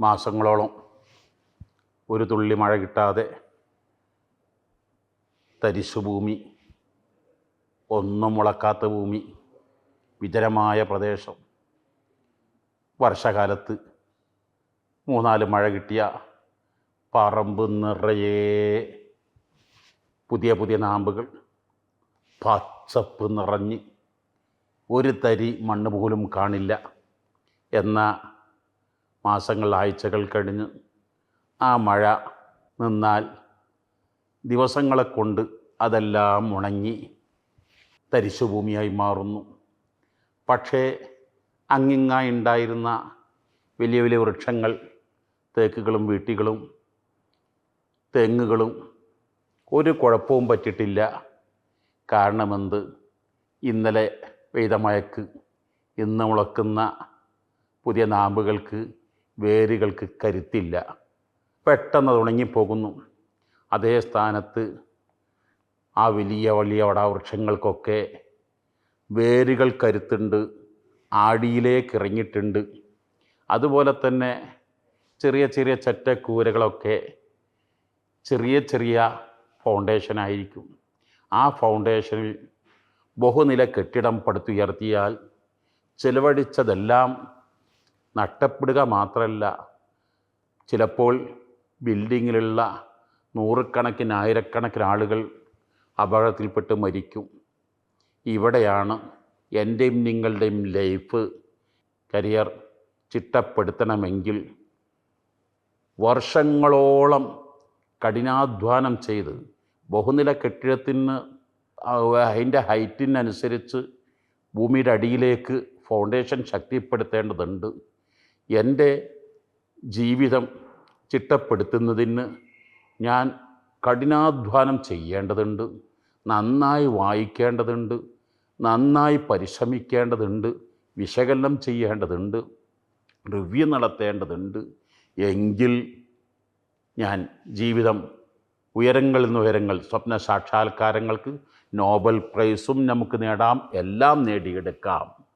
മാസങ്ങളോളം ഒരു തുള്ളി മഴ കിട്ടാതെ തരിശുഭൂമി ഒന്നും മുളക്കാത്ത ഭൂമി വിജനമായ പ്രദേശം. വർഷകാലത്ത് മൂന്നാൽ മഴ കിട്ടിയ പറമ്പ് നിറയെ പുതിയ പുതിയ നാമ്പുകൾ പച്ചപ്പ് നിറഞ്ഞ് ഒരു തരി മണ്ണ് പോലും കാണില്ല എന്ന മാസങ്ങൾ ആഴ്ചകൾ കഴിഞ്ഞ് ആ മഴ നിന്നാൽ ദിവസങ്ങളെ കൊണ്ട് അതെല്ലാം ഉണങ്ങി തരിശുഭൂമിയായി മാറുന്നു. പക്ഷേ അങ്ങിങ്ങായി ഉണ്ടായിരുന്ന വലിയ വലിയ വൃക്ഷങ്ങൾ തേക്കുകളും വീട്ടികളും തെങ്ങുകളും ഒരു കുഴപ്പവും പറ്റിയിട്ടില്ല. കാരണമെന്ത്? ഇന്നലെ പെയ്ത മഴക്ക് ഇന്ന് മുളക്കുന്ന പുതിയ നാമ്പുകൾക്ക് വേരുകൾക്ക് കരുത്തില്ല. പെട്ടെന്ന് ഉണങ്ങിപ്പോകുന്നു. അതേ സ്ഥാനത്ത് ആ വലിയ വലിയ വടാവൃക്ഷങ്ങൾക്കൊക്കെ വേരുകൾ കരുത്തുണ്ട് ആടിയിലേക്ക് ഇറങ്ങിയിട്ടുണ്ട്. അതുപോലെ തന്നെ ചെറിയ ചെറിയ ചറ്റക്കൂരകളൊക്കെ ചെറിയ ചെറിയ ഫൗണ്ടേഷനായിരിക്കും ആ ഫൗണ്ടേഷനിൽ ബഹുനില കെട്ടിടം പടുത്തുയർത്തിയാൽ ചിലവഴിച്ചതെല്ലാം നഷ്ടപ്പെടുക മാത്രമല്ല ചിലപ്പോൾ ബിൽഡിങ്ങിലുള്ള നൂറുകണക്കിന് ആയിരക്കണക്കിന് ആളുകൾ അപകടത്തിൽപ്പെട്ട് മരിക്കും. ഇവിടെയാണ് എന്റെയും നിങ്ങളുടെയും ലൈഫ് കരിയർ ചിട്ടപ്പെടുത്തണമെങ്കിൽ വർഷങ്ങളോളം കഠിനാധ്വാനം ചെയ്ത് ബഹുനില കെട്ടിടത്തിന് അതിന്റെ ഹൈറ്റിനനുസരിച്ച് ഭൂമിയുടെ അടിയിലേക്ക് ഫൗണ്ടേഷൻ ശക്തിപ്പെടുത്തേണ്ടതുണ്ട്. എന്റെ ജീവിതം ചിട്ടപ്പെടുത്തുന്നതിന് ഞാൻ കഠിനാധ്വാനം ചെയ്യേണ്ടതുണ്ട് നന്നായി വായിക്കേണ്ടതുണ്ട് നന്നായി പരിശ്രമിക്കേണ്ടതുണ്ട് വിശകലനം ചെയ്യേണ്ടതുണ്ട് റിവ്യൂ നടത്തേണ്ടതുണ്ട്. എങ്കിൽ ഞാൻ ജീവിതം ഉയരങ്ങളിൽ നിന്ന് ഉയരങ്ങൾ സ്വപ്ന സാക്ഷാത്കാരങ്ങൾക്ക് നോബൽ പ്രൈസും നമുക്ക് നേടാം എല്ലാം നേടിയെടുക്കാം.